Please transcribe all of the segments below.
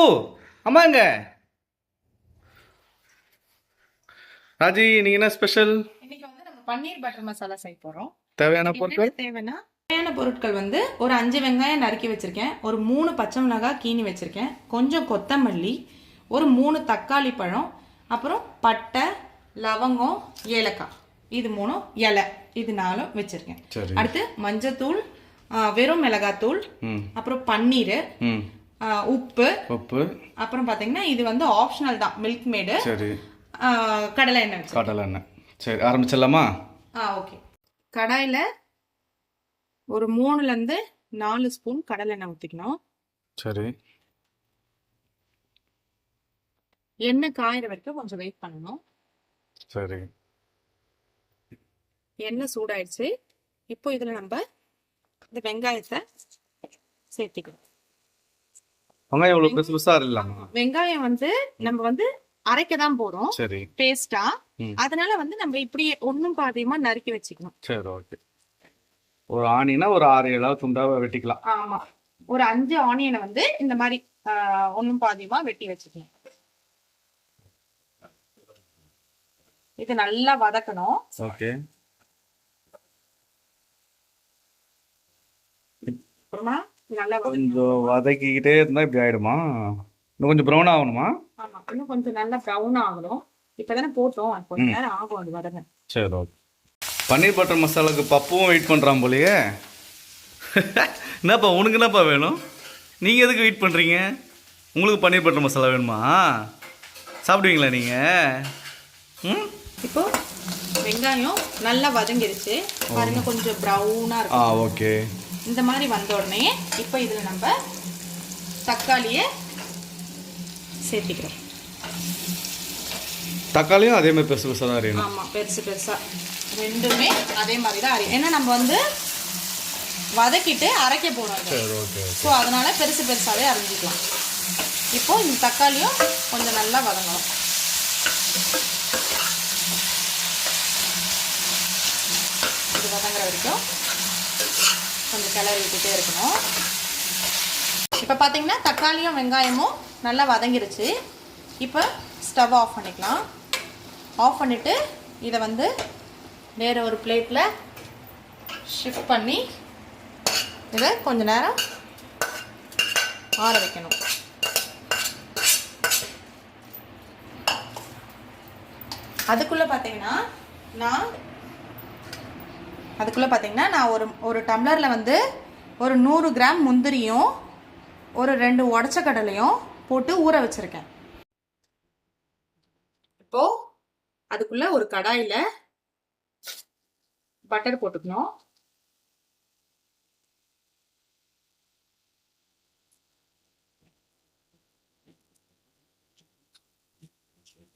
ஓ அம்மாங்க ராஜி நீங்க என்ன ஸ்பெஷல்? இன்னைக்கு வந்து நம்ம பன்னீர் பட்டர் மசாலா செய்ய போறோம். தேவையான பொருட்கள்? தேவைன்னா தேவையான பொருட்கள் வந்து ஒரு அஞ்சு வெங்காயம் நறுக்கி வச்சிருக்கேன் ஒரு மூணு பச்சை மிளகாய் கீனி வச்சிருக்கேன் கொஞ்சம் கொத்தமல்லி ஒரு மூணு தக்காளி பழம் அப்புறம் பட்டை லவங்கம் ஏலக்காய். இது மூணும் இலை. இது நாலும் வச்சிருக்கேன். சரி. அடுத்து மஞ்சத்தூள் வெறும் மிளகாத்தூள் அப்புறம் பன்னீர் உப்பு. உப்பு. அப்புறம் பாத்தீங்கன்னா இது வந்து ஆப்ஷனல் தான் மில்க் மேடு சரி. கடலை எண்ணெய் கடலை எண்ணெய். சரி ஆரம்பிச்சிடலாமா? ஆ ஓகே. கடாயில் ஒரு மூணுலேருந்து நாலு ஸ்பூன் கடலெண்ணெய் ஊற்றிக்கணும் சரி. எண்ணெய் காயிற வரைக்கும் கொஞ்சம் வெயிட் பண்ணணும். சரி. எண்ணெய் சூடாயிடுச்சு. இப்போ இதில் நம்ம இந்த வெங்காயத்தை சேர்த்திக்கணும். வெங்காயம் இவ்வளோ பெருசு பெருசாக இல்லாமா? வெங்காயம் வந்து நம்ம வந்து அரைக்க தான் போறோம். சரி. பேஸ்டா. அதனால வந்து நம்ம இப்படியே ஒன்றும் பாதியமா நறுக்கி வச்சுக்கணும். சரி ஓகே ஒரு ஆணினா ஒரு ஆறு ஏழாவது துண்டாவை வெட்டிக்கலாம். ஆமா. ஒரு அஞ்சு ஆனியனை வந்து இந்த மாதிரி ஒன்றும் பாதியமா வெட்டி வச்சுக்கணும் இது நல்லா வதக்கணும். ஓகே அப்புறமா. கொஞ்சம் வதக்கிக்கிட்டே இருந்தால் இப்படி ஆயிடுமா? இன்னும் கொஞ்சம் ப்ரௌன் ஆகணுமா? ஆமா இன்னும் கொஞ்சம் நல்லா ப்ரௌன் ஆகணும். இப்பதானே போட்டோம். கொஞ்ச நேரம் ஆகும் அது வதங்க. சரி ஓகே. பன்னீர் பட்டர் மசாலாவுக்கு பப்புவும் வெயிட் பண்ணுறான் போலயே. என்னப்பா உனக்கு என்னப்பா வேணும்? நீங்கள் எதுக்கு வெயிட் பண்ணுறீங்க உங்களுக்கு பன்னீர் பட்டர் மசாலா வேணுமா? சாப்பிடுவீங்களா நீங்கள் ம்? இப்போ வெங்காயம் நல்லா வதங்கிருச்சு. பாருங்க கொஞ்சம் ப்ரௌனா ஆ இருக்கும் ஓகே. இந்த மாதிரி வந்த உடனே இப்போ இதுல நம்ம தக்காளியை சேர்த்திக்கிறோம். தக்காளியும் அதே மாதிரி பெருசு பெருசாக தான் அறியணும் ஆமா பெருசு பெருசா. ரெண்டுமே அதே மாதிரி தான் அரையும் ஏன்னா நம்ம வந்து வதக்கிட்டு அரைக்க ஓகே ஸோ அதனால பெருசு பெருசாவே அரைஞ்சிக்கலாம். இப்போ இந்த தக்காளியும் கொஞ்சம் நல்லா வதங்கணும். இது வதங்குற வரைக்கும் கொஞ்சம் கிளறி விட்டுட்டே இருக்கணும். இப்போ பார்த்தீங்கன்னா தக்காளியும் வெங்காயமும் நல்லா வதங்கிருச்சு. இப்போ ஸ்டவ் ஆஃப் பண்ணிக்கலாம். ஆஃப் பண்ணிவிட்டு இதை வந்து வேறு ஒரு பிளேட்டில் ஷிஃப்ட் பண்ணி இதை கொஞ்ச நேரம் ஆற வைக்கணும். அதுக்குள்ளே பார்த்தீங்கன்னா நான் அதுக்குள்ளே பார்த்திங்கன்னா நான் ஒரு ஒரு டம்ளரில் வந்து ஒரு நூறு கிராம் முந்திரியும் ஒரு ரெண்டு உடச்ச கடலையும் போட்டு ஊற வச்சுருக்கேன். இப்போது அதுக்குள்ளே ஒரு கடாயில் பட்டர் போட்டுக்கணும்.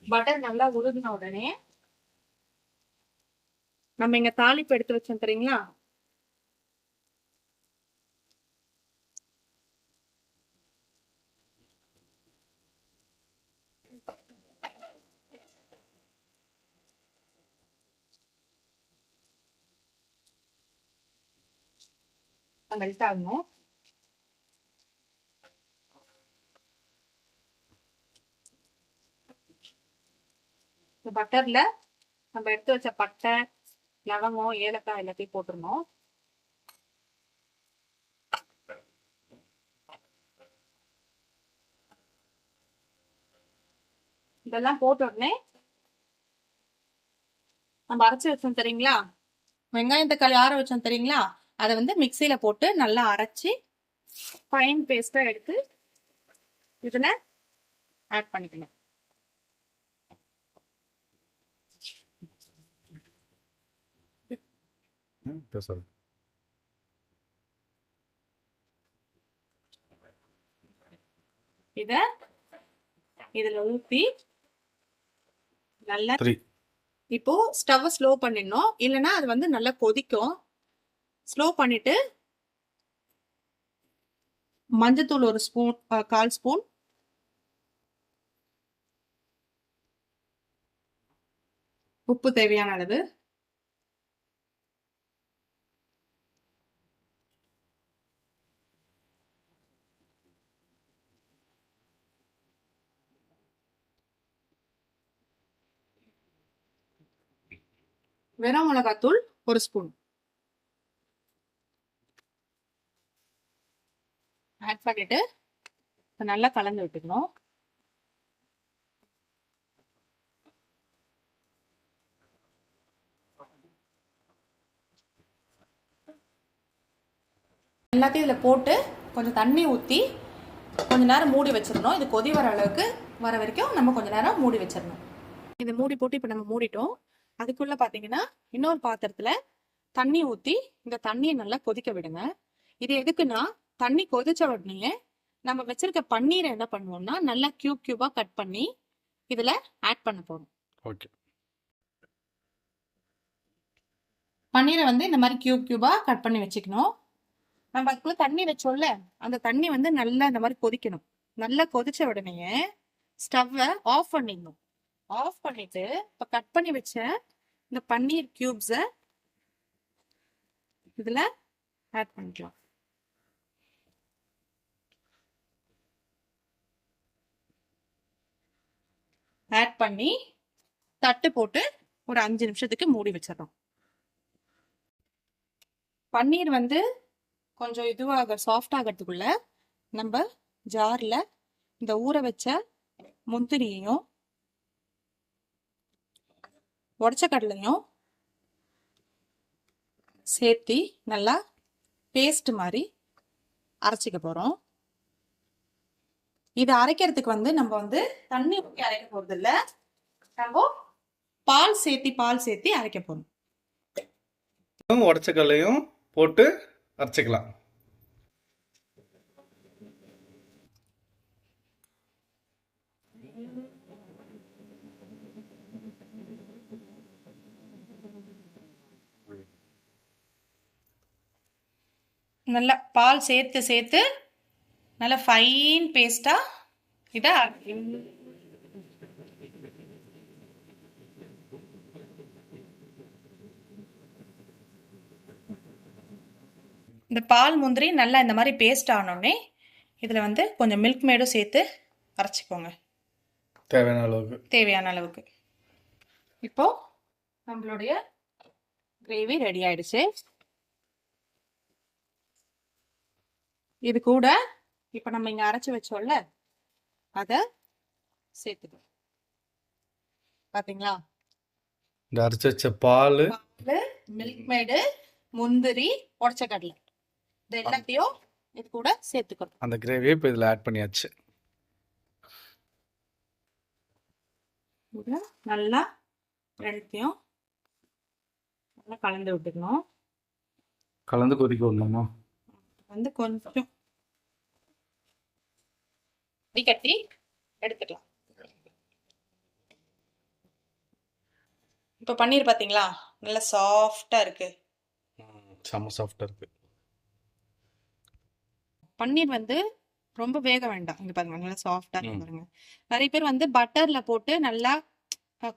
பட்டர் நல்லா உருகின உடனே நம்ம இங்க தாளிப்பு எடுத்து வச்சோம் தெரியுங்களா? மெல்ட் ஆகணும். இந்த பட்டர்ல நம்ம எடுத்து வச்ச பட்டை லவங்கம் ஏலக்காய் எல்லாத்தையும் போட்டுருணும். இதெல்லாம் போட்ட உடனே நம்ம அரைச்சி வச்சோம் தெரியுங்களா? வெங்காயம் தக்காளி ஆற வச்சோம் தெரியுங்களா? அதை வந்து மிக்சியில போட்டு நல்லா அரைச்சி ஃபைன் பேஸ்டா எடுத்து இதுல ஆட் பண்ணிக்கணும். பேசுறது இத? இதுல ஊத்தி நல்லா இப்போ ஸ்டவ் ஸ்லோ பண்ணிடணும். இல்லைன்னா அது வந்து நல்லா கொதிக்கும். ஸ்லோ பண்ணிட்டு மஞ்சத்தூள் ஒரு ஸ்பூன் கால் ஸ்பூன் உப்பு தேவையான அளவு. வெறும் மிளகாத்தூள் ஒரு ஸ்பூன். ஆட் பண்ணிட்டு நல்லா கலந்து விட்டுக்கணும். எல்லாத்தையும் இதில் போட்டு கொஞ்சம் தண்ணி ஊற்றி கொஞ்ச நேரம் மூடி வச்சிடணும். இது கொதி வர அளவுக்கு வர வரைக்கும் நம்ம கொஞ்ச நேரம் மூடி வச்சிடணும். இது மூடி போட்டு இப்போ நம்ம மூடிட்டோம். அதுக்குள்ள பார்த்தீங்கன்னா இன்னொரு பாத்திரத்துல தண்ணி ஊற்றி இந்த தண்ணியை நல்லா கொதிக்க விடுங்க. இது எதுக்குன்னா தண்ணி கொதிச்ச உடனே நம்ம வச்சிருக்க பன்னீரை என்ன பண்ணுவோம்னா நல்லா கியூப் கியூபா கட் பண்ணி இதுல ஆட் பண்ண போறோம். ஓகே பன்னீரை வந்து இந்த மாதிரி கியூப் கியூபா கட் பண்ணி வச்சுக்கணும். நம்ம அதுக்குள்ள தண்ணி வச்சோம்ல அந்த தண்ணி வந்து நல்லா இந்த மாதிரி கொதிக்கணும். நல்லா கொதிச்ச உடனே ஸ்டவ்வை ஆஃப் பண்ணிடணும். ஆஃப் பண்ணிட்டு இப்ப கட் பண்ணி வச்ச இந்த பன்னீர் கியூப்ஸை இதில் ஆட் பண்ணிக்கலாம். ஆட் பண்ணி தட்டு போட்டு ஒரு அஞ்சு நிமிஷத்துக்கு மூடி வச்சிடறோம். பன்னீர் வந்து கொஞ்சம் இதுவாக சாஃப்ட் ஆகிறதுக்குள்ள நம்ம ஜாரில் இந்த ஊற வச்ச முந்திரியையும் உடச்ச கடலையும் சேர்த்தி நல்லா பேஸ்ட் மாதிரி அரைச்சிக்க போகிறோம் இது அரைக்கிறதுக்கு வந்து நம்ம வந்து தண்ணி ஊற்றி அரைக்க போகிறது இல்லை நம்ம பால் சேர்த்தி பால் சேர்த்தி அரைக்க போகணும் உடச்ச கடலையும் போட்டு அரைச்சிக்கலாம். நல்லா பால் சேர்த்து சேர்த்து நல்லா ஃபைன் பேஸ்டா இதை இந்த பால் முந்திரி நல்லா இந்த மாதிரி பேஸ்ட் ஆனோடனே இதில் வந்து கொஞ்சம் மில்க் மேடும் சேர்த்து அரைச்சிக்கோங்க. தேவையான அளவுக்கு. தேவையான அளவுக்கு. இப்போ நம்மளுடைய கிரேவி ரெடி ஆயிடுச்சு. இது கூட இப்போ நம்ம இங்க அரைச்சு வச்சோம்ல அத சேர்த்துக்கணும் பாத்தீங்களா? இந்த அரைச்சி வச்ச பால் மில்க் மேடு முந்திரி உடச்ச கடலை இது எல்லாத்தையும் இது கூட சேர்த்துக்கணும் அந்த கிரேவியை இப்போ இதில் ஆட் பண்ணியாச்சு. நல்லா ரெண்டுத்தையும் நல்லா கலந்து விட்டுக்கணும். கலந்து கொதிக்க விடணுமா? வந்து கொஞ்சம் வடிகட்டி எடுத்துக்கலாம். இப்போ பன்னீர் பார்த்தீங்களா நல்லா சாஃப்டா இருக்கு. செம்ம சாஃப்டாக இருக்கு. பன்னீர் வந்து ரொம்ப வேக வேண்டாம். இங்க பாருங்க நல்லா சாஃப்டா இருக்கு பாருங்க. நிறைய பேர் வந்து பட்டர்ல போட்டு நல்லா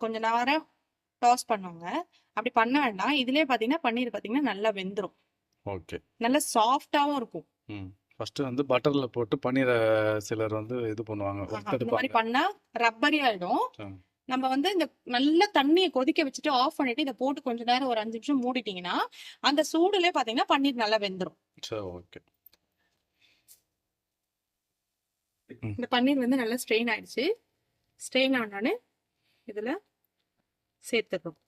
கொஞ்ச நேரம் டாஸ் பண்ணுவாங்க. அப்படி பண்ண வேண்டாம். இதுலயே பாத்தீங்கன்னா பன்னீர் பாத்தீங்கன்னா நல்லா வெந்துரும். ஓகே. நல்லா சாஃப்டாவும் இருக்கும். ம். ஃபஸ்ட்டு வந்து பட்டரில் போட்டு பன்னீரை சிலர் வந்து இது பண்ணுவாங்க இந்த மாதிரி பண்ணா ரப்பரி ஆயிடும். நம்ம வந்து இந்த நல்ல தண்ணியை கொதிக்க வச்சுட்டு ஆஃப் பண்ணிட்டு இதை போட்டு கொஞ்ச நேரம் ஒரு அஞ்சு நிமிஷம் மூடிட்டீங்கன்னா அந்த சூடுலயே பாத்தீங்கன்னா பன்னீர் நல்லா வெந்துரும். சரி ஓகே. இந்த பன்னீர் வந்து நல்லா ஸ்ட்ரெயின் ஆயிடுச்சு. ஸ்ட்ரெயின் ஆனோடனே இதுல சேர்த்துக்கிறோம்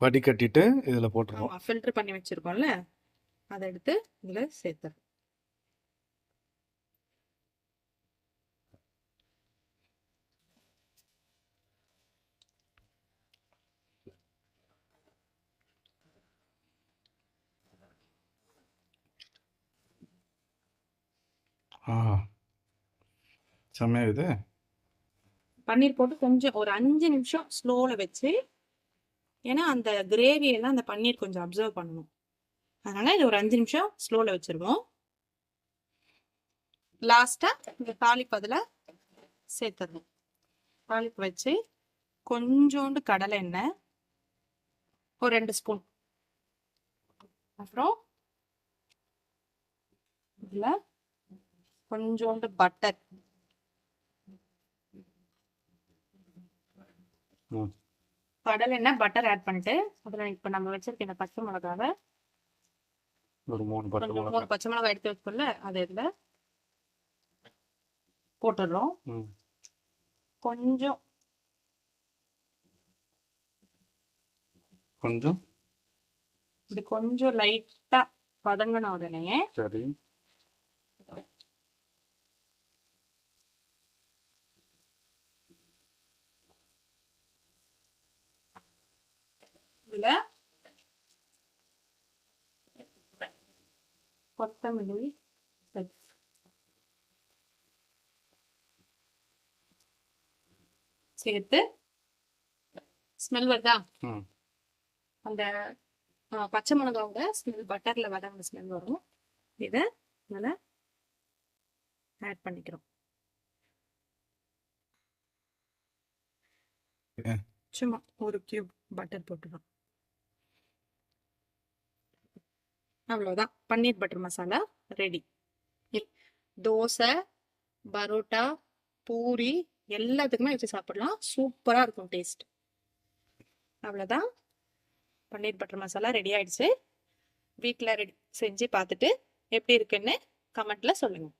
வடிகட்டிட்டு இதில் போட்டுருவோம். ஃபில்டர் பண்ணி வச்சிருக்கோம்ல. அதை எடுத்து இதுல சேர்த்துறோம். ஆ செம்மையா இது பன்னீர் போட்டு கொஞ்சம் ஒரு அஞ்சு நிமிஷம் ஸ்லோல வச்சு ஏன்னா அந்த கிரேவி எல்லாம் அந்த பன்னீர் கொஞ்சம் அப்சர்வ் பண்ணணும். அதனால இது ஒரு அஞ்சு நிமிஷம் ஸ்லோல வச்சிருவோம். லாஸ்டா இந்த தாளிப்பு அதில் சேர்த்துடணும் தாளிப்பு வச்சு கொஞ்சோண்டு கடலை எண்ணெய் ஒரு ரெண்டு ஸ்பூன் அப்புறம் இதுல கொஞ்சோண்டு பட்டர் கடல் எண்ணெய் பட்டர் ஆட் பண்ணிட்டு அதில் இப்போ நம்ம வச்சிருக்க இந்த பச்சை மிளகாவை ஒரு மூணு கொஞ்சம் மிளகா மூணு பச்சை மிளகாய் எடுத்து வச்சுக்கோல அது இதில் போட்டுடுறோம். கொஞ்சம். கொஞ்சம். இது கொஞ்சம் லைட்டா வதங்கின உடனே சரி. இதுல கொத்தமல்லி சரி. சேர்த்து ஸ்மெல் வருதா? அந்த பச்சை மிளகாவோட ஸ்மெல் பட்டர்ல வதங்கின ஸ்மெல் வரும். இதை நல்லா ஆட் பண்ணிக்கிறோம். சும்மா ஒரு கியூப் பட்டர் போட்டுறோம். அவ்வளோதான் பன்னீர் பட்டர் மசாலா ரெடி தோசை பரோட்டா பூரி எல்லாத்துக்குமே வச்சு சாப்பிடலாம். சூப்பராக இருக்கும் டேஸ்ட் அவ்வளோதான் பன்னீர் பட்டர் மசாலா ரெடி ஆயிடுச்சு. வீட்டில் ரெடி செஞ்சு பார்த்துட்டு எப்படி இருக்குன்னு கமெண்ட்ல சொல்லுங்கள்